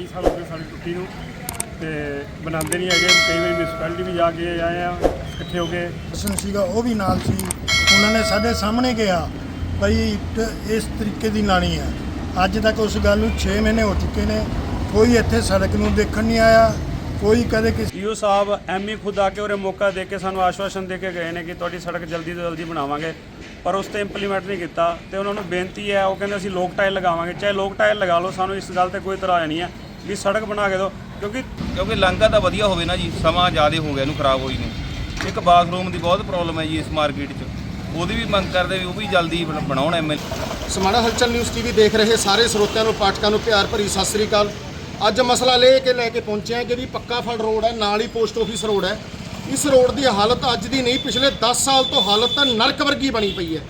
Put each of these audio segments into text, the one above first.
ਕਈ ਸਾਲ ਹੋ ਗਏ ਸਾਡੀ ਟੁੱਟੀ ਨੂੰ ਤੇ ਬਣਾਉਂਦੇ ਨਹੀਂ ਹੈਗੇ। ਕਈ ਵਾਰੀ ਮਿਊਨਿਸਪੈਲਿਟੀ ਵੀ ਜਾ ਕੇ ਆਏ ਆ ਇਕੱਠੇ ਹੋ ਕੇ। ਪਰਸਨ ਸੀਗਾ ਉਹ ਵੀ ਨਾਲ ਸੀ। ਉਹਨਾਂ ਨੇ ਸਾਡੇ ਸਾਹਮਣੇ ਕਿਹਾ ਭਈ ਇੱਟ ਇਸ ਤਰੀਕੇ ਦੀ ਲਾਣੀ ਹੈ ਅੱਜ ਤੱਕ ਉਸ ਗੱਲ ਨੂੰ 6 ਮਹੀਨੇ ਹੋ ਚੁੱਕੇ ਨੇ। ਕੋਈ ਇੱਥੇ ਸੜਕ ਨੂੰ ਦੇਖਣ ਨਹੀਂ ਆਇਆ। ਕੋਈ ਕਦੇ ਕਿਸੇ ਈਓ ਸਾਹਿਬ ਐਮਈ ਖੁਦ ਆ ਕੇ ਉਹਰੇ ਮੌਕਾ ਦੇ ਕੇ ਸਾਨੂੰ ਆਸ਼ਵਾਸਨ ਦੇ ਕੇ ਗਏ ਨੇ ਕਿ ਤੁਹਾਡੀ ਸੜਕ ਜਲਦੀ ਤੋਂ ਜਲਦੀ ਬਣਾਵਾਂਗੇ। ਪਰ ਉਸ ਤੇ ਇੰਪਲੀਮੈਂਟ ਨਹੀਂ ਕੀਤਾ ਤੇ ਉਹਨਾਂ ਨੂੰ ਬੇਨਤੀ ਹੈ ਉਹ ਕਹਿੰਦੇ ਅਸੀਂ ਲੋਕ ਟਾਇਲ ਲਗਾਵਾਂਗੇ। ਚਾਹੇ ਲੋਕ ਟਾਇਲ ਲਗਾ ਲਓ ਸਾਨੂੰ ਇਸ ਗੱਲ ਤੇ ਕੋਈ ਇਤਰਾਜ਼ ਨਹੀਂ ਹੈ। ਵੀ ਸੜਕ ਬਣਾ ਕੇ ਦਿਓ ਕਿਉਂਕਿ ਕਿਉਂਕਿ ਲੰਘਾ ਤਾਂ ਵਧੀਆ ਹੋਵੇ ਨਾ ਜੀ ਸਮਾਂ ਜ਼ਿਆਦਾ ਹੋ ਗਿਆ ਇਹਨੂੰ ਖਰਾਬ ਹੋਈ ਨੂੰ। ਇੱਕ ਬਾਥਰੂਮ ਦੀ ਬਹੁਤ ਪ੍ਰੋਬਲਮ ਹੈ ਜੀ ਇਸ ਮਾਰਕੀਟ 'ਚ। ਉਹਦੀ ਵੀ ਮੰਗ ਕਰਦੇ ਵੀ ਉਹ ਵੀ ਜਲਦੀ ਬਣ- ਬਣਾਉਣ ਐਮਐਲ ਸਮਾਣਾ ਹਲਚਲ ਨਿਊਜ਼ ਟੀਵੀ ਦੇਖ ਰਹੇ ਸਾਰੇ ਸਰੋਤਿਆਂ ਨੂੰ ਪਾਠਕਾਂ ਨੂੰ ਪਿਆਰ ਭਰੀ ਸਤਿ ਸ੍ਰੀ ਅਕਾਲ। ਅੱਜ ਮਸਲਾ ਲੈ ਕੇ ਲੈ ਕੇ ਪਹੁੰਚੇ ਹਾਂ ਕਿ ਵੀ ਪੱਕਾ ਫੜ ਰੋਡ ਹੈ ਨਾਲ ਹੀ ਪੋਸਟ ਆਫਿਸ ਰੋਡ ਹੈ। ਇਸ ਰੋਡ ਦੀ ਹਾਲਤ ਅੱਜ ਦੀ ਨਹੀਂ ਪਿਛਲੇ 10 ਸਾਲ ਤੋਂ ਹਾਲਤ ਤਾਂ ਨਰਕ ਵਰਗੀ ਬਣੀ ਪਈ ਹੈ।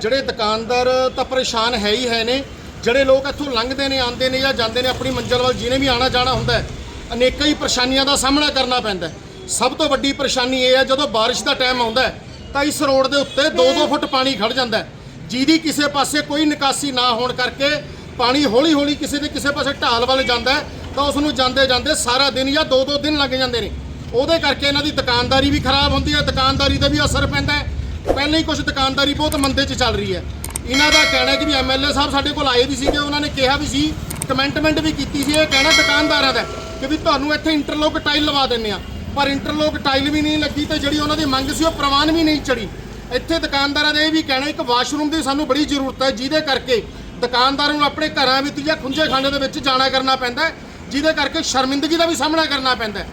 ਜਿਹੜੇ ਦੁਕਾਨਦਾਰ ਤਾਂ ਪਰੇਸ਼ਾਨ ਹੈ ਹੀ ਹੈ ਨੇ ਜਿਹੜੇ ਲੋਕ ਇੱਥੋਂ ਲੰਘਦੇ ਨੇ ਆਉਂਦੇ ਨੇ ਜਾਂ ਜਾਂਦੇ ਨੇ ਆਪਣੀ ਮੰਜ਼ਿਲ ਵੱਲ ਜਿਹਨੇ ਵੀ ਆਣਾ ਜਾਣਾ ਹੁੰਦਾ ਹੈ ਅਨੇਕਾਂ ਹੀ ਪਰੇਸ਼ਾਨੀਆਂ ਦਾ ਸਾਹਮਣਾ ਕਰਨਾ ਪੈਂਦਾ ਸਭ ਤੋਂ ਵੱਡੀ ਪਰੇਸ਼ਾਨੀ ਇਹ ਹੈ ਜਦੋਂ ਬਾਰਿਸ਼ ਦਾ ਟਾਈਮ ਆਉਂਦਾ ਤਾਂ ਇਸ ਰੋਡ ਦੇ ਉੱਤੇ 2-2 ਫੁੱਟ ਪਾਣੀ ਖੜ ਜਾਂਦਾ ਜਿਹਦੀ ਕਿਸੇ ਪਾਸੇ ਕੋਈ ਨਿਕਾਸੀ ਨਾ ਹੋਣ ਕਰਕੇ ਪਾਣੀ ਹੌਲੀ-ਹੌਲੀ ਕਿਸੇ ਦੇ ਕਿਸੇ ਪਾਸੇ ਢਾਲ ਵੱਲ ਜਾਂਦਾ ਤਾਂ ਉਸ ਨੂੰ ਜਾਂਦੇ ਜਾਂਦੇ ਸਾਰਾ ਦਿਨ ਜਾਂ 2-2 ਦਿਨ ਲੱਗ ਜਾਂਦੇ ਨੇ। ਉਹਦੇ ਕਰਕੇ ਇਹਨਾਂ ਦੀ ਦੁਕਾਨਦਾਰੀ ਵੀ ਖਰਾਬ ਹੁੰਦੀ ਹੈ ਦੁਕਾਨਦਾਰੀ ਤੇ ਵੀ ਅਸਰ ਪੈਂਦਾ ਪਹਿਲਾਂ ਹੀ ਕੁਝ ਦੁਕਾਨਦਾਰੀ ਬਹੁਤ ਮੰਦੇ 'ਚ ਚੱਲ ਰਹੀ ਹੈ। ਇਹਨਾਂ ਦਾ ਕਹਿਣਾ ਕਿ ਵੀ ਐਮਐਲਏ ਸਾਹਿਬ ਸਾਡੇ ਕੋਲ ਆਏ ਵੀ ਸੀਗੇ, ਉਹਨਾਂ ਨੇ ਕਿਹਾ ਵੀ ਸੀ ਕਮੈਂਟਮੈਂਟ ਵੀ ਕੀਤੀ ਸੀ, ਇਹ ਕਹਿਣਾ ਦੁਕਾਨਦਾਰਾਂ ਦਾ ਕਿ ਵੀ ਤੁਹਾਨੂੰ ਇੱਥੇ ਇੰਟਰਲੋਕ ਟਾਈਲ ਲਵਾ ਦਿੰਨੇ ਆ ਪਰ ਇੰਟਰਲੋਕ ਟਾਈਲ ਵੀ ਨਹੀਂ ਲੱਗੀ ਤੇ ਜਿਹੜੀ ਉਹਨਾਂ ਦੀ ਮੰਗ ਸੀ, ਉਹ ਪ੍ਰਵਾਨ ਵੀ ਨਹੀਂ ਚੜੀ ਇੱਥੇ ਦੁਕਾਨਦਾਰਾਂ ਦਾ ਇਹ ਵੀ ਕਹਿਣਾ ਇੱਕ ਵਾਸ਼ਰੂਮ ਦੀ ਸਾਨੂੰ ਬੜੀ ਜ਼ਰੂਰਤ ਹੈ, ਜਿਹਦੇ ਕਰਕੇ ਦੁਕਾਨਦਾਰਾਂ ਨੂੰ ਆਪਣੇ ਘਰਾਂ ਵਿੱਚ ਜਾਂ ਖੁੰਝੇ ਖਾਨੇ ਦੇ ਵਿੱਚ ਜਾਣਾ ਕਰਨਾ ਪੈਂਦਾ ਜਿਹਦੇ ਕਰਕੇ ਸ਼ਰਮਿੰਦਗੀ ਦਾ ਵੀ ਸਾਹਮਣਾ ਕਰਨਾ ਪੈਂਦਾ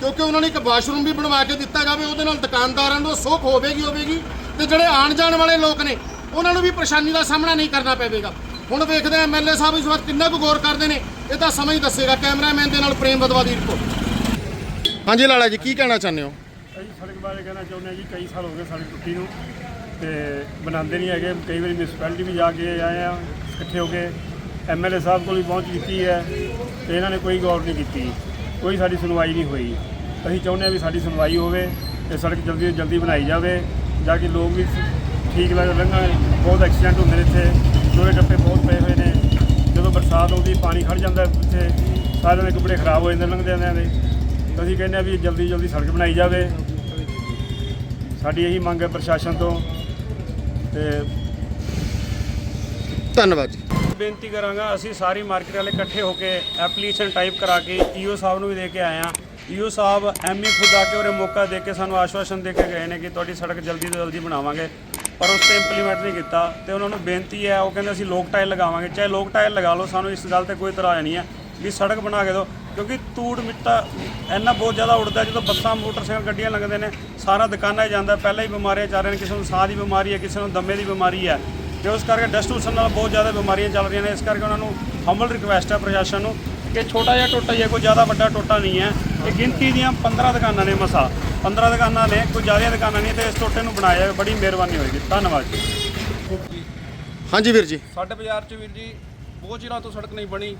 ਕਿਉਂਕਿ ਉਹਨਾਂ ਨੇ ਇੱਕ ਵਾਸ਼ਰੂਮ ਵੀ ਬਣਵਾ ਕੇ ਦਿੱਤਾ ਜਾਵੇ ਉਹਦੇ ਨਾਲ ਦੁਕਾਨਦਾਰਾਂ ਨੂੰ ਸੋਖ ਹੋਵੇਗੀ ਹੋਵੇਗੀ ਤੇ ਜਿਹੜੇ ਆਉਣ ਜਾਣ ਵਾਲੇ ਲੋਕ ਨੇ ਉਹਨਾਂ ਨੂੰ ਵੀ ਪਰੇਸ਼ਾਨੀ ਦਾ ਸਾਹਮਣਾ ਨਹੀਂ ਕਰਨਾ ਪਵੇਗਾ। ਹੁਣ ਵੇਖਦੇ ਆ ਐਮਐਲਏ ਸਾਹਿਬ ਇਸ ਵਾਰ ਕਿੰਨਾ ਕੁ ਗੌਰ ਕਰਦੇ ਨੇ। ਇਹ ਤਾਂ ਸਮਾਂ ਹੀ ਦੱਸੇਗਾ, ਕੈਮਰਾਮੈਨ ਦੇ ਨਾਲ ਪ੍ਰੇਮ ਬਦਵਾ ਦੀ ਰਿਪੋਰਟ। ਹਾਂਜੀ ਲਾਲਾ ਜੀ, ਕੀ ਕਹਿਣਾ ਚਾਹੁੰਦੇ ਹੋ? ਅਸੀਂ ਸੜਕ ਬਾਰੇ ਕਹਿਣਾ ਚਾਹੁੰਦੇ ਹਾਂ ਜੀ, ਕਈ ਸਾਲ ਹੋ ਗਏ ਸਾਡੀ ਟੁੱਟੀ ਨੂੰ ਤੇ ਬਣਾਉਂਦੇ ਨਹੀਂ ਹੈਗੇ। ਕਈ ਵਾਰੀ ਮਿਊਨਿਸਪੈਲਿਟੀ ਵੀ ਜਾ ਕੇ ਆਏ ਆ, ਇਕੱਠੇ ਹੋ ਕੇ ਐਮਐਲਏ ਸਾਹਿਬ ਕੋਲ ਵੀ ਪਹੁੰਚ ਕੀਤੀ ਹੈ ਤੇ ਇਹਨਾਂ ਨੇ ਕੋਈ ਗੌਰ ਨਹੀਂ ਕੀਤੀ। ਕੋਈ ਸਾਡੀ ਸੁਣਵਾਈ ਨਹੀਂ ਹੋਈ। ਅਸੀਂ ਚਾਹੁੰਦੇ ਹਾਂ ਵੀ ਸਾਡੀ ਸੁਣਵਾਈ ਹੋਵੇ ਤੇ ਸੜਕ ਜਲਦੀ ਤੋਂ ਜਲਦੀ ਬਣਾਈ ਜਾਵੇ, ਜਾ ਕਿ ਲੋਕ ਵੀ ਠੀਕ ਲੱਗ ਲੰਘਣ ਬਹੁਤ ਐਕਸੀਡੈਂਟ ਹੁੰਦੇ ਨੇ ਇੱਥੇ ਦੋਰੇ ਟੱਪੇ ਬਹੁਤ ਪਏ ਹੋਏ ਨੇ। ਜਦੋਂ ਬਰਸਾਤ ਆਉਂਦੀ ਪਾਣੀ ਖੜ ਜਾਂਦਾ ਇੱਥੇ ਸਾਰਿਆਂ ਦੇ ਕੱਪੜੇ ਖਰਾਬ ਹੋ ਜਾਂਦੇ ਲੰਘਦੇ ਆਂਦਿਆਂ ਦੇ ਤਾਂ ਅਸੀਂ ਕਹਿੰਦੇ ਆ ਵੀ ਜਲਦੀ ਜਲਦੀ ਸੜਕ ਬਣਾਈ ਜਾਵੇ। ਸਾਡੀ ਇਹੀ ਮੰਗ ਹੈ ਪ੍ਰਸ਼ਾਸਨ ਤੋਂ। ਤੇ ਧੰਨਵਾਦ ਜੀ। ਬੇਨਤੀ ਕਰਾਂਗਾ ਅਸੀਂ ਸਾਰੀ ਮਾਰਕੀਟ ਵਾਲੇ ਇਕੱਠੇ ਹੋ ਕੇ ਐਪਲੀਕੇਸ਼ਨ ਟਾਈਪ ਕਰਾ ਕੇ ਈਓ ਸਾਹਿਬ ਨੂੰ ਵੀ ਦੇ ਕੇ ਆਏ ਆ ਈਓ ਸਾਹਿਬ ਐਮਈ ਖੁਦ ਆ ਕੇ ਉਹਰੇ ਮੌਕਾ ਦੇ ਕੇ ਸਾਨੂੰ ਆਸ਼ਵਾਸਨ ਦੇ ਕੇ ਗਏ ਨੇ ਕਿ ਤੁਹਾਡੀ ਸੜਕ ਜਲਦੀ ਤੋਂ ਜਲਦੀ ਬਣਾਵਾਂਗੇ। ਪਰ ਉਸ ਤੇ ਇੰਪਲੀਮੈਂਟ ਨਹੀਂ ਕੀਤਾ ਤੇ ਉਹਨਾਂ ਨੂੰ ਬੇਨਤੀ ਹੈ, ਉਹ ਕਹਿੰਦੇ ਅਸੀਂ ਲੋਕ ਟਾਇਲ ਲਗਾਵਾਂਗੇ। ਚਾਹੇ ਲੋਕ ਟਾਇਲ ਲਗਾ ਲਓ, ਸਾਨੂੰ ਇਸ ਗੱਲ ਤੇ ਕੋਈ ਇਤਰਾਜ਼ ਨਹੀਂ ਹੈ ਵੀ ਸੜਕ ਬਣਾ ਕੇ ਦਿਓ, ਕਿਉਂਕਿ ਧੂੜ ਮਿੱਟਾ ਇੰਨਾ ਬਹੁਤ ਜ਼ਿਆਦਾ ਉੱਡਦਾ ਜਦੋਂ ਬੱਸਾਂ, ਮੋਟਰਸਾਈਕਲ, ਗੱਡੀਆਂ ਲੰਘਦੇ ਨੇ, ਸਾਰਾ ਦੁਕਾਨਾਂ 'ਚ ਜਾਂਦਾ, ਪਹਿਲਾਂ ਹੀ ਬਿਮਾਰੀਆਂ ਚੱਲ ਰਹੀਆਂ ਨੇ, ਕਿਸੇ ਨੂੰ ਸਾਹ ਦੀ ਬਿਮਾਰੀ ਹੈ, ਕਿਸੇ ਨੂੰ ਦਮੇ ਦੀ ਬਿਮਾਰੀ ਹੈ। ਤੇ ਉਸ ਕਰਕੇ ਡਸਟ ਨਾਲ ਬਹੁਤ ਜ਼ਿਆਦਾ ਬਿਮਾਰੀਆਂ ਚੱਲ ਰਹੀਆਂ ਨੇ, ਇਸ ਕਰਕੇ ਉਹਨਾਂ ਨੂੰ ਹੰਬਲ ਰਿਕਵੈਸਟ ਹੈ ਪ੍ਰਸ਼ਾਸਨ ਨੂੰ ਕਿ ਛੋਟਾ ਜਿਹਾ ਟੋਟਾ ਹੀ ਹੈ, ਕੋਈ ਜ਼ਿਆਦਾ ਵੱਡਾ ਟੋਟਾ ਨਹੀਂ ਹੈ। ਇਹ ਗਿਣਤੀ ਦੀਆਂ 15 ਦੁਕਾਨਾਂ ਨੇ ਮਸਾ। 15 ਦੁਕਾਨਾਂ ਨੇ ਕੋਈ ਜ਼ਿਆਦਾ ਦੁਕਾਨਾਂ ਨਹੀਂ ਤੇ ਇਸ ਟੋਟੇ ਨੂੰ ਬਣਾਇਆ ਜਾਵੇ, ਬੜੀ ਮਿਹਰਬਾਨੀ ਹੋਏਗੀ। ਧੰਨਵਾਦ ਜੀ। ਹਾਂਜੀ ਵੀਰ ਜੀ। ਸਾਡੇ ਬਾਜ਼ਾਰ 'ਚ ਵੀਰ ਜੀ ਬਹੁਤ ਚਿਰਾਂ ਤੋਂ ਸੜਕ ਨਹੀਂ ਬਣੀ।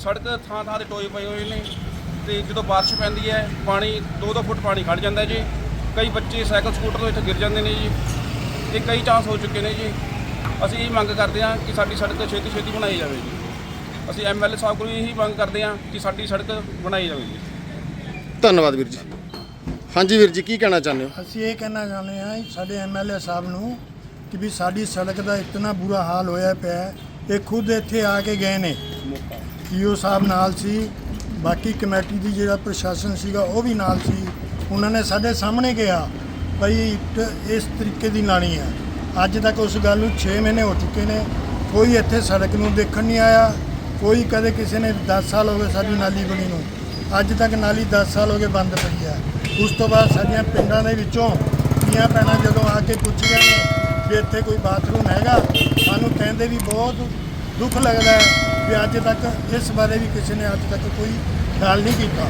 ਸੜਕ ਥਾਂ ਥਾਂ ਤੇ ਟੋਏ ਪਏ ਹੋਏ ਨੇ ਤੇ ਜਦੋਂ ਬਾਰਿਸ਼ ਪੈਂਦੀ ਹੈ ਪਾਣੀ 2-2 ਫੁੱਟ ਪਾਣੀ ਖੜ ਜਾਂਦਾ ਜੀ। ਕਈ ਬੱਚੇ ਸਾਈਕਲ ਸਕੂਟਰ ਤੋਂ ਇੱਥੇ ਗਿਰ ਜਾਂਦੇ ਨੇ ਜੀ ਇਹ ਕਈ ਚਾਂਸ ਹੋ ਚੁੱਕੇ ਨੇ ਜੀ। ਅਸੀਂ ਇਹ ਮੰਗ ਕਰਦੇ ਹਾਂ ਕਿ ਸਾਡੀ ਸੜਕ ਛੇਤੀ ਛੇਤੀ ਬਣਾਈ ਜਾਵੇ ਜੀ। ਅਸੀਂ ਐਮਐਲਏ ਸਾਹਿਬ ਕੋਲ ਇਹੀ ਮੰਗ ਕਰਦੇ ਹਾਂ ਕਿ ਸਾਡੀ ਸੜਕ ਬਣਾਈ ਜਾਵੇ ਜੀ। ਧੰਨਵਾਦ ਵੀਰ ਜੀ। ਹਾਂਜੀ ਵੀਰ ਜੀ, ਕੀ ਕਹਿਣਾ ਚਾਹੁੰਦੇ ਹੋ? ਅਸੀਂ ਇਹ ਕਹਿਣਾ ਚਾਹੁੰਦੇ ਹਾਂ ਸਾਡੇ ਐਮਐਲਏ ਸਾਹਿਬ ਨੂੰ ਕਿ ਵੀ ਸਾਡੀ ਸੜਕ ਦਾ ਇਤਨਾ ਬੁਰਾ ਹਾਲ ਹੋਇਆ ਪਿਆ ਹੈ। ਇਹ ਖੁਦ ਇੱਥੇ ਆ ਕੇ ਗਏ ਨੇ। ਈਓ ਸਾਹਿਬ ਨਾਲ ਸੀ, ਬਾਕੀ ਕਮੇਟੀ ਦੀ ਜਿਹੜਾ ਪ੍ਰਸ਼ਾਸਨ ਸੀਗਾ, ਉਹ ਵੀ ਨਾਲ ਸੀ। ਉਹਨਾਂ ਨੇ ਸਾਡੇ ਸਾਹਮਣੇ ਕਿਹਾ, ਭਈ ਇਸ ਤਰੀਕੇ ਦੀ ਲਾਣੀ ਹੈ ਅੱਜ ਤੱਕ ਉਸ ਗੱਲ ਨੂੰ 6 ਮਹੀਨੇ ਹੋ ਚੁੱਕੇ ਨੇ, ਕੋਈ ਇੱਥੇ ਸੜਕ ਨੂੰ ਦੇਖਣ ਨਹੀਂ ਆਇਆ। ਕੋਈ ਕਦੇ ਕਿਸੇ ਨੇ 10 ਸਾਲ ਹੋ ਗਏ ਸਾਡੀ ਨਾਲੀ ਬਣੀ ਨੂੰ। ਅੱਜ ਤੱਕ ਨਾਲੀ 10 ਸਾਲ ਹੋ ਗਏ ਬੰਦ ਪਈ ਹੈ ਉਸ ਤੋਂ ਬਾਅਦ ਸਾਡੀਆਂ ਪਿੰਡਾਂ ਦੇ ਵਿੱਚੋਂ ਧੀਆਂ ਭੈਣਾਂ ਜਦੋਂ ਆ ਕੇ ਪੁੱਛੀਆਂ ਨੇ ਵੀ ਇੱਥੇ ਕੋਈ ਬਾਥਰੂਮ ਹੈਗਾ, ਸਾਨੂੰ ਕਹਿੰਦੇ ਵੀ ਬਹੁਤ ਦੁੱਖ ਲੱਗਦਾ ਹੈ ਵੀ ਅੱਜ ਤੱਕ ਇਸ ਬਾਰੇ ਵੀ ਕਿਸੇ ਨੇ ਅੱਜ ਤੱਕ ਕੋਈ ਖਿਆਲ ਨਹੀਂ ਕੀਤਾ।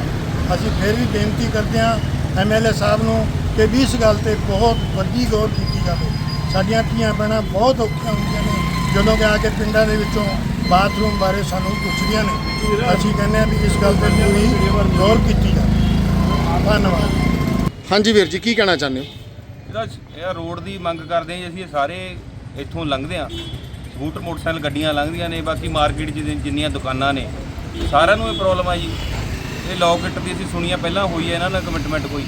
ਅਸੀਂ ਫਿਰ ਵੀ ਬੇਨਤੀ ਕਰਦੇ ਹਾਂ ਐਮਐਲਏ ਸਾਹਿਬ ਨੂੰ ਕਿ ਵੀ ਇਸ ਗੱਲ ਤੇ ਬਹੁਤ ਵੱਡੀ ਗੌਰ ਕੀਤੀ ਜਾਵੇ। ਸਾਡੀਆਂ ਧੀਆਂ ਭੈਣਾਂ ਬਹੁਤ ਔਖੀਆਂ ਹੁੰਦੀਆਂ ਨੇ ਜਦੋਂ ਕਿ ਆ ਕੇ ਪਿੰਡਾਂ ਦੇ ਵਿੱਚੋਂ ਬਾਥਰੂਮ ਬਾਰੇ ਸਾਨੂੰ ਪੁੱਛਦੀਆਂ ਨੇ। ਅਸੀਂ ਕਹਿੰਦੇ ਹਾਂ ਵੀ ਇਸ ਗੱਲ ਤੇ ਪੂਰੀ ਗੌਰ ਕੀਤੀ ਜਾਵੇ। ਧੰਨਵਾਦ। ਹਾਂਜੀ ਵੀਰ ਜੀ, ਕੀ ਕਹਿਣਾ ਚਾਹੁੰਦੇ ਹੋ? ਇਹਦਾ ਇਹ ਰੋਡ ਦੀ ਮੰਗ ਕਰਦੇ ਹਾਂ ਜੀ, ਅਸੀਂ ਇਹ ਸਾਰੇ ਇੱਥੋਂ ਲੰਘਦੇ ਹਾਂ। ਸਕੂਟਰ ਮੋਟਰਸਾਈਕਲ ਗੱਡੀਆਂ ਲੰਘਦੀਆਂ ਨੇ, ਬਾਕੀ ਮਾਰਕੀਟ 'ਚ ਜਿੰਨੀਆਂ ਦੁਕਾਨਾਂ ਨੇ, ਸਾਰਿਆਂ ਨੂੰ ਇਹ ਪ੍ਰੋਬਲਮ ਆ ਜੀ। ਇਹ ਲੌਕਟ ਦੀ ਅਸੀਂ ਸੁਣੀਆਂ, ਪਹਿਲਾਂ ਹੋਈ ਹੈ ਇਹਨਾਂ ਨਾਲ ਕਮਿਟਮੈਂਟ ਕੋਈ।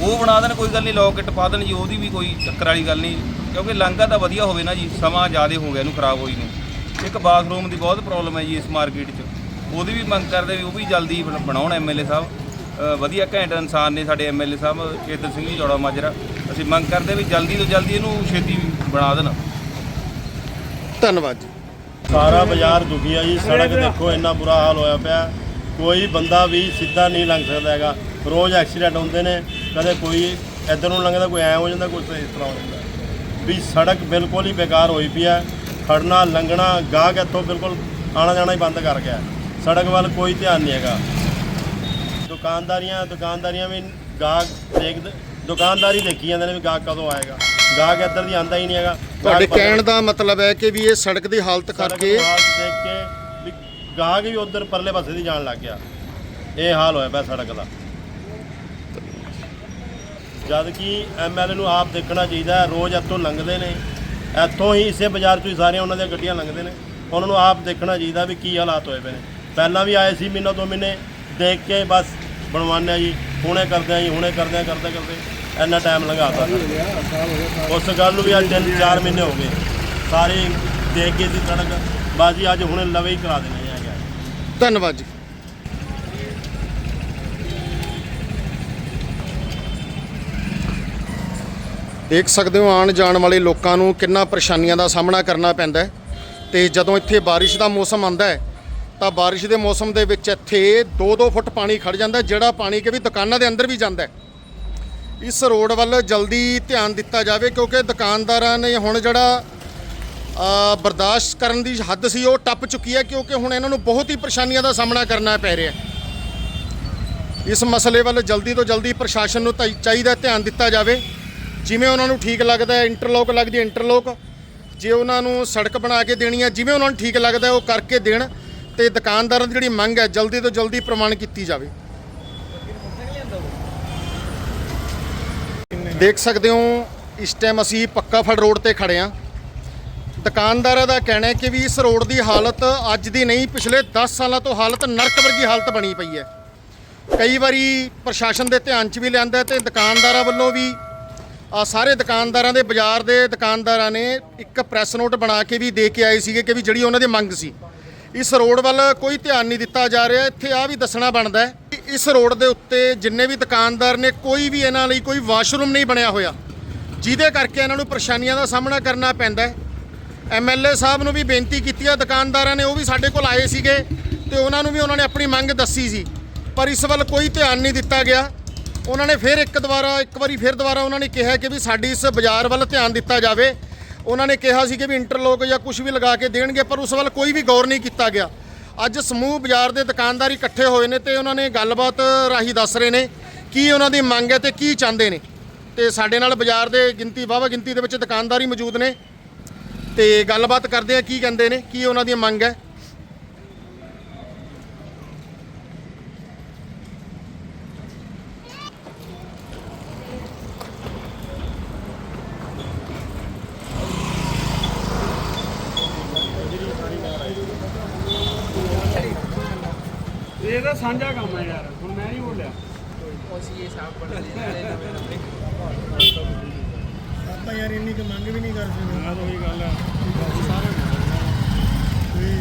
ਉਹ ਬਣਾ ਦੇਣ, ਕੋਈ ਗੱਲ ਨਹੀਂ ਲੌਕਟ ਪਾ ਦੇਣ ਜੀ, ਉਹਦੀ ਵੀ ਕੋਈ ਚੱਕਰ ਵਾਲੀ ਗੱਲ ਨਹੀਂ। ਕਿਉਂਕਿ ਲੰਘਾ ਤਾਂ ਵਧੀਆ ਹੋਵੇ ਨਾ ਜੀ, ਸਮਾਂ ਜ਼ਿਆਦਾ ਹੋ ਗਿਆ ਇਹਨੂੰ ਖਰਾਬ ਹੋਈ ਨੂੰ। ਇੱਕ ਬਾਥਰੂਮ ਦੀ ਬਹੁਤ ਪ੍ਰੋਬਲਮ ਹੈ ਜੀ ਇਸ ਮਾਰਕੀਟ 'ਚ। ਉਹਦੀ ਵੀ ਮੰਗ ਕਰਦੇ ਵੀ ਉਹ ਵੀ ਜਲਦੀ ਬਣ- ਬਣਾਉਣ ਐਮਐਲਏ ਸਾਹਿਬ। ਵਧੀਆ ਘੈਂਟ ਇਨਸਾਨ ਨੇ ਸਾਡੇ ਐਮਐਲਏ ਸਾਹਿਬ ਕੇਦਰ ਸਿੰਘ ਜੀ ਜੋੜਾ ਮਾਜਰਾ। ਅਸੀਂ ਮੰਗ ਕਰਦੇ ਵੀ ਜਲਦੀ ਤੋਂ ਜਲਦੀ ਇਹਨੂੰ ਛੇਤੀ ਬਣਾ ਦੇਣ। ਧੰਨਵਾਦ ਜੀ। ਸਾਰਾ ਬਾਜ਼ਾਰ ਦੁਖੀ ਆ ਜੀ ਸੜਕ ਦੇਖੋ ਇੰਨਾ ਬੁਰਾ ਹਾਲ ਹੋਇਆ ਪਿਆ। ਕੋਈ ਬੰਦਾ ਵੀ ਸਿੱਧਾ ਨਹੀਂ ਲੰਘ ਸਕਦਾ ਹੈਗਾ। ਰੋਜ਼ ਐਕਸੀਡੈਂਟ ਹੁੰਦੇ ਨੇ ਕਦੇ ਕੋਈ ਇੱਧਰ ਨੂੰ ਲੰਘਦਾ ਕੋਈ ਐ ਹੋ ਜਾਂਦਾ ਕੋਈ ਇਸ ਤਰ੍ਹਾਂ ਹੋ ਜਾਂਦਾ। ਵੀ ਸੜਕ ਬਿਲਕੁਲ ਹੀ ਬੇਕਾਰ ਹੋਈ ਪਈ ਹੈ। ਖੜਨਾ ਲੰਘਣਾ ਗਾਹਕ ਇੱਥੋਂ ਬਿਲਕੁਲ ਆਣਾ ਜਾਣਾ ਹੀ ਬੰਦ ਕਰ ਗਿਆ। ਸੜਕ ਵੱਲ ਕੋਈ ਧਿਆਨ ਨਹੀਂ ਹੈਗਾ। ਦੁਕਾਨਦਾਰੀਆਂ ਦੁਕਾਨਦਾਰੀਆਂ ਵੀ ਗਾਹਕ ਦੇਖਦੇ ਦੁਕਾਨਦਾਰੀ ਦੇਖੀ ਜਾਂਦੇ ਨੇ ਵੀ ਗਾਹਕ ਕਦੋਂ ਆਏਗਾ। ਗਾਹਕ ਇੱਧਰ ਦੀ ਆਂਦਾ ਹੀ ਨਹੀਂ ਹੈਗਾ। ਤੁਹਾਡੇ ਕਹਿਣ ਦਾ ਮਤਲਬ ਹੈ ਕਿ ਵੀ ਇਹ ਸੜਕ ਦੀ ਹਾਲਤ ਕਰਕੇ ਦੇਖ ਕੇ ਵੀ ਗਾਹਕ ਵੀ ਉਧਰ ਪਰਲੇ ਪਾਸੇ ਦੀ ਜਾਣ ਲੱਗ ਗਿਆ। ਇਹ ਹਾਲ ਹੋਇਆ ਪਿਆ ਸੜਕ ਦਾ। ਜਦ ਕਿ ਐਮਐਲਏ ਨੂੰ ਆਪ ਦੇਖਣਾ ਚਾਹੀਦਾ ਹੈ ਰੋਜ਼ ਇੱਥੋਂ ਲੰਘਦੇ ਨੇ। ਇੱਥੋਂ ਹੀ ਇਸੇ ਬਾਜ਼ਾਰ ਚੋਂ ਹੀ ਸਾਰੀਆਂ ਉਹਨਾਂ ਦੀਆਂ ਗੱਡੀਆਂ ਲੰਘਦੇ ਨੇ। ਉਹਨਾਂ ਨੂੰ ਆਪ ਦੇਖਣਾ ਚਾਹੀਦਾ ਵੀ ਕੀ ਹਾਲਾਤ ਹੋਏ ਪਏ ਨੇ। ਪਹਿਲਾਂ ਵੀ ਆਏ ਸੀ ਮਹੀਨਾ ਦੋ ਮਹੀਨੇ। ਦੇਖ ਕੇ ਬਸ ਬਣਵਾਉਂਦੇ ਆ ਜੀ, ਹੁਣੇ ਕਰਦੇ ਆ ਜੀ, ਹੁਣੇ ਕਰਦੇ ਆ, ਕਰਦੇ ਕਰਦੇ ਇੰਨਾ ਟਾਈਮ ਲੰਘਾਤਾ। ਉਸ ਗੱਲ ਨੂੰ ਵੀ ਅੱਜ ਤਿੰਨ ਚਾਰ ਮਹੀਨੇ ਹੋ ਗਏ। ਸਾਰੇ ਦੇਖ ਕੇ ਸੀ ਸੜਕ ਬਾਜੀ, ਅੱਜ ਹੁਣੇ ਲਵੇ ਹੀ ਕਰਾ ਦੇਣੇ ਹੈਗਾ ਧੰਨਵਾਦ ਜੀ। ਦੇਖ ਸਕਦੇ ਹੋ, ਆਉਣ ਜਾਣ ਵਾਲੇ ਲੋਕਾਂ ਨੂੰ ਕਿੰਨਾ ਪਰੇਸ਼ਾਨੀਆਂ ਦਾ ਸਾਹਮਣਾ ਕਰਨਾ ਪੈਂਦਾ ਹੈ। ਤੇ ਜਦੋਂ ਇੱਥੇ ਬਾਰਿਸ਼ ਦਾ ਮੌਸਮ ਆਉਂਦਾ ਹੈ ਤਾਂ ਬਾਰਿਸ਼ ਦੇ ਮੌਸਮ ਦੇ ਵਿੱਚ ਇੱਥੇ 2-2 ਫੁੱਟ ਪਾਣੀ ਖੜ ਜਾਂਦਾ, ਜਿਹੜਾ ਪਾਣੀ ਕਿ ਵੀ ਦੁਕਾਨਾਂ ਦੇ ਅੰਦਰ ਵੀ ਜਾਂਦਾ ਇਸ ਰੋਡ ਵੱਲ ਜਲਦੀ ਧਿਆਨ ਦਿੱਤਾ ਜਾਵੇ ਕਿਉਂਕਿ ਦੁਕਾਨਦਾਰਾਂ ਨੇ ਹੁਣ ਜਿਹੜਾ ਬਰਦਾਸ਼ਤ ਕਰਨ ਦੀ ਹੱਦ ਸੀ, ਉਹ ਟੱਪ ਚੁੱਕੀ ਹੈ ਕਿਉਂਕਿ ਹੁਣ ਇਹਨਾਂ ਨੂੰ ਬਹੁਤ ਹੀ ਪਰੇਸ਼ਾਨੀਆਂ ਦਾ ਸਾਹਮਣਾ ਕਰਨਾ ਪੈ ਰਿਹਾ ਇਸ ਮਸਲੇ ਵੱਲ ਜਲਦੀ ਤੋਂ ਜਲਦੀ ਪ੍ਰਸ਼ਾਸਨ ਨੂੰ ਚਾਹੀਦਾ ਧਿਆਨ ਦਿੱਤਾ ਜਾਵੇ। ਜਿਵੇਂ ਉਹਨਾਂ ਨੂੰ ਠੀਕ ਲੱਗਦਾ ਹੈ, ਇੰਟਰਲੋਕ ਲੱਗਦੀ ਹੈ, ਇੰਟਰਲੋਕ। ਜੇ ਉਹਨਾਂ ਨੂੰ ਸੜਕ ਬਣਾ ਕੇ ਦੇਣੀ ਹੈ, ਜਿਵੇਂ ਉਹਨਾਂ ਨੂੰ ਠੀਕ ਲੱਗਦਾ ਉਹ ਕਰਕੇ ਦੇਣ। ਤੇ ਦੁਕਾਨਦਾਰਾਂ ਦੀ ਜਿਹੜੀ ਮੰਗ ਹੈ, ਜਲਦੀ ਤੋਂ ਜਲਦੀ ਪ੍ਰਮਾਣ ਕੀਤੀ ਜਾਵੇ। ਦੇਖ ਸਕਦੇ ਹੋ, ਇਸ ਟਾਈਮ ਅਸੀਂ ਪੱਕਾ ਫੜ ਰੋਡ ਤੇ ਖੜੇ ਹਾਂ। ਦੁਕਾਨਦਾਰਾਂ ਦਾ ਕਹਿਣਾ ਹੈ ਕਿ ਵੀ ਇਸ ਰੋਡ ਦੀ ਹਾਲਤ ਅੱਜ ਦੀ ਨਹੀਂ, ਪਿਛਲੇ 10 ਸਾਲਾਂ ਤੋਂ ਹਾਲਤ ਨਰਕ ਵਰਗੀ ਹਾਲਤ ਬਣੀ ਪਈ ਹੈ। ਕਈ ਵਾਰੀ ਪ੍ਰਸ਼ਾਸਨ ਦੇ ਧਿਆਨ 'ਚ ਵੀ ਲਿਆਂਦਾ ਤੇ ਦੁਕਾਨਦਾਰਾਂ ਵੱਲੋਂ ਵੀ ਆ ਸਾਰੇ ਦੁਕਾਨਦਾਰਾਂ ਦੇ ਬਾਜ਼ਾਰ ਦੇ ਦੁਕਾਨਦਾਰਾਂ ਨੇ ਇੱਕ ਪ੍ਰੈਸ ਨੋਟ ਬਣਾ ਕੇ ਵੀ ਦੇ ਕੇ ਆਏ ਸੀਗੇ ਕਿ ਵੀ ਜਿਹੜੀ ਉਹਨਾਂ ਦੀ ਮੰਗ ਸੀ। ਇਸ ਰੋਡ ਵੱਲ ਕੋਈ ਧਿਆਨ ਨਹੀਂ ਦਿੱਤਾ ਜਾ ਰਿਹਾ। ਇੱਥੇ ਆ ਵੀ ਦੱਸਣਾ ਬਣਦਾ ਕਿ ਇਸ ਰੋਡ ਦੇ ਉੱਤੇ ਜਿੰਨੇ ਵੀ ਦੁਕਾਨਦਾਰ ਨੇ, ਕੋਈ ਵੀ ਇਹਨਾਂ ਲਈ ਕੋਈ ਵਾਸ਼ਰੂਮ ਨਹੀਂ ਬਣਿਆ ਹੋਇਆ। ਜਿਹਦੇ ਕਰਕੇ ਇਹਨਾਂ ਨੂੰ ਪਰੇਸ਼ਾਨੀਆਂ ਦਾ ਸਾਹਮਣਾ ਕਰਨਾ ਪੈਂਦਾ ਹੈ। ਐਮਐਲਏ ਸਾਹਿਬ ਨੂੰ ਵੀ ਬੇਨਤੀ ਕੀਤੀ ਆ, ਦੁਕਾਨਦਾਰਾਂ ਨੇ ਉਹ ਵੀ ਸਾਡੇ ਕੋਲ ਆਏ ਸੀਗੇ ਤੇ ਉਹਨਾਂ ਨੂੰ ਵੀ ਉਹਨਾਂ ਨੇ ਆਪਣੀ ਮੰਗ ਦੱਸੀ ਸੀ। ਪਰ ਇਸ ਵੱਲ ਕੋਈ ਧਿਆਨ ਨਹੀਂ ਦਿੱਤਾ ਗਿਆ। ਉਹਨਾਂ ਨੇ ਫਿਰ ਇੱਕ ਦੁਬਾਰਾ, ਇੱਕ ਵਾਰੀ ਫਿਰ ਦੁਬਾਰਾ ਉਹਨਾਂ ਨੇ ਕਿਹਾ ਕਿ ਵੀ ਸਾਡੀ ਇਸ ਬਾਜ਼ਾਰ ਵੱਲ ਧਿਆਨ ਦਿੱਤਾ ਜਾਵੇ। ਉਹਨਾਂ ਨੇ ਕਿਹਾ ਸੀ ਕਿ ਵੀ ਇੰਟਰਲੋਕ ਜਾਂ ਕੁਝ ਵੀ ਲਗਾ ਕੇ ਦੇਣਗੇ, ਪਰ ਉਸ ਵੱਲ ਕੋਈ ਵੀ ਗੌਰ ਨਹੀਂ ਕੀਤਾ ਗਿਆ। ਅੱਜ ਸਮੂਹ ਬਾਜ਼ਾਰ ਦੇ ਦੁਕਾਨਦਾਰ ਇਕੱਠੇ ਹੋਏ ਨੇ ਤੇ ਉਹਨਾਂ ਨੇ ਗੱਲਬਾਤ ਰਾਹੀਂ ਦੱਸ ਰਹੇ ਨੇ ਕੀ ਉਹਨਾਂ ਦੀ ਮੰਗ ਹੈ ਤੇ ਕੀ ਚਾਹੁੰਦੇ ਨੇ। ਤੇ ਸਾਡੇ ਨਾਲ ਬਾਜ਼ਾਰ ਦੇ ਗਿਣਤੀ, ਵਾਹਵਾ ਗਿਣਤੀ ਦੇ ਵਿੱਚ ਦੁਕਾਨਦਾਰ ਹੀ ਮੌਜੂਦ ਨੇ। ਤੇ ਗੱਲਬਾਤ ਕਰਦੇ ਆ ਕੀ ਕਹਿੰਦੇ ਨੇ, ਕੀ ਉਹਨਾਂ ਦੀ ਮੰਗ ਹੈ। ਇਹ ਸਾਂਝਾ ਕੰਮ ਹੈ ਯਾਰ ਹੁਣ ਮੈਂ ਨਹੀਂ ਬੋਲਿਆ। ਆਪਾਂ ਯਾਰ ਇੰਨੀ ਕੁ ਮੰਗ ਵੀ ਨਹੀਂ ਕਰ ਸਕਦੇ। ਆਹ ਤਾਂ ਉਹੀ ਗੱਲ ਹੈ। ਕੋਈ